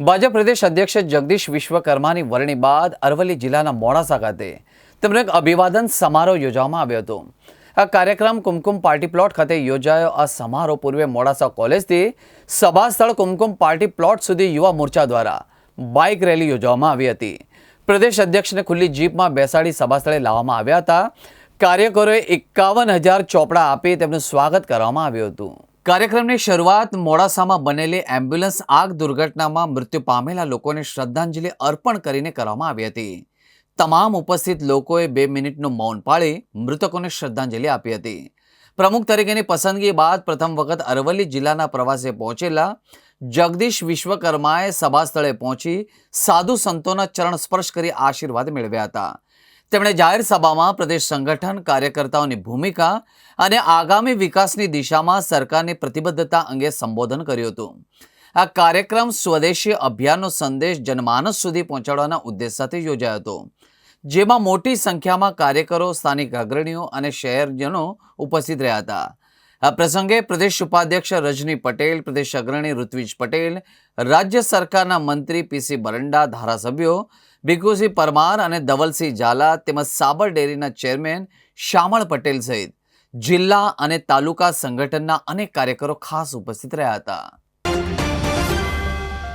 ભાજપ પ્રદેશ અધ્યક્ષ જગદીશ વિશ્વકર્માની વરણી બાદ અરવલ્લી જિલ્લાના મોડાસા ખાતે તેમનો એક અભિવાદન સમારોહ યોજવામાં આવ્યો હતો. આ કાર્યક્રમ કુમકુમ પાર્ટી પ્લોટ ખાતે યોજાયો. આ સમારોહ પૂર્વે મોડાસા કોલેજથી સભા સ્થળ કુમકુમ પાર્ટી પ્લોટ સુધી યુવા મોરચા દ્વારા બાઇક રેલી યોજવામાં આવી હતી. પ્રદેશ અધ્યક્ષને ખુલ્લી જીપમાં બેસાડી સભા સ્થળે લાવવામાં આવ્યા હતા. કાર્યકરોએ એકાવન હજાર ચોપડા આપી તેમનું સ્વાગત કરવામાં આવ્યું હતું. કાર્યક્રમની શરૂઆત મોડાસામાં બનેલી એમ્બ્યુલન્સ આગ દુર્ઘટનામાં મૃત્યુ પામેલા લોકોને શ્રદ્ધાંજલિ અર્પણ કરીને કરવામાં આવી હતી. તમામ ઉપસ્થિત લોકોએ બે મિનિટનું મૌન પાળી મૃતકોને શ્રદ્ધાંજલિ આપી હતી. પ્રમુખ તરીકેની પસંદગી બાદ પ્રથમ વખત અરવલ્લી જિલ્લાના પ્રવાસે પહોંચેલા જગદીશ વિશ્વકર્માએ સભા સ્થળે પહોંચી સાધુ સંતોના ચરણ સ્પર્શ કરી આશીર્વાદ મેળવ્યા હતા. તેમણે જાહેર સભામાં પ્રદેશ સંગઠન કાર્યકર્તાઓની ભૂમિકા અને આગામી વિકાસની દિશામાં સરકારની પ્રતિબદ્ધતા અંગે સંબોધન કર્યું હતું. આ કાર્યક્રમ સ્વદેશી અભિયાનનો સંદેશ જનમાનસ સુધી પહોંચાડવાના ઉદ્દેશ સાથે યોજાયો હતો, જેમાં મોટી સંખ્યામાં કાર્યકરો, સ્થાનિક અગ્રણીઓ અને શહેરજનો ઉપસ્થિત રહ્યા હતા. આ પ્રસંગે પ્રદેશ ઉપાધ્યક્ષ રજની પટેલ, પ્રદેશ અગ્રણી ઋત્વિજ પટેલ, રાજ્ય સરકારના મંત્રી પીસી બરંડા, ધારાસભ્યો ભીખુસિંહ પરમાર અને ધવલસિંહ ઝાલા તેમજ સાબર ડેરીના ચેરમેન શ્યામળ પટેલ સહિત જિલ્લા અને તાલુકા સંગઠનના અનેક કાર્યકરો ખાસ ઉપસ્થિત રહ્યા હતા.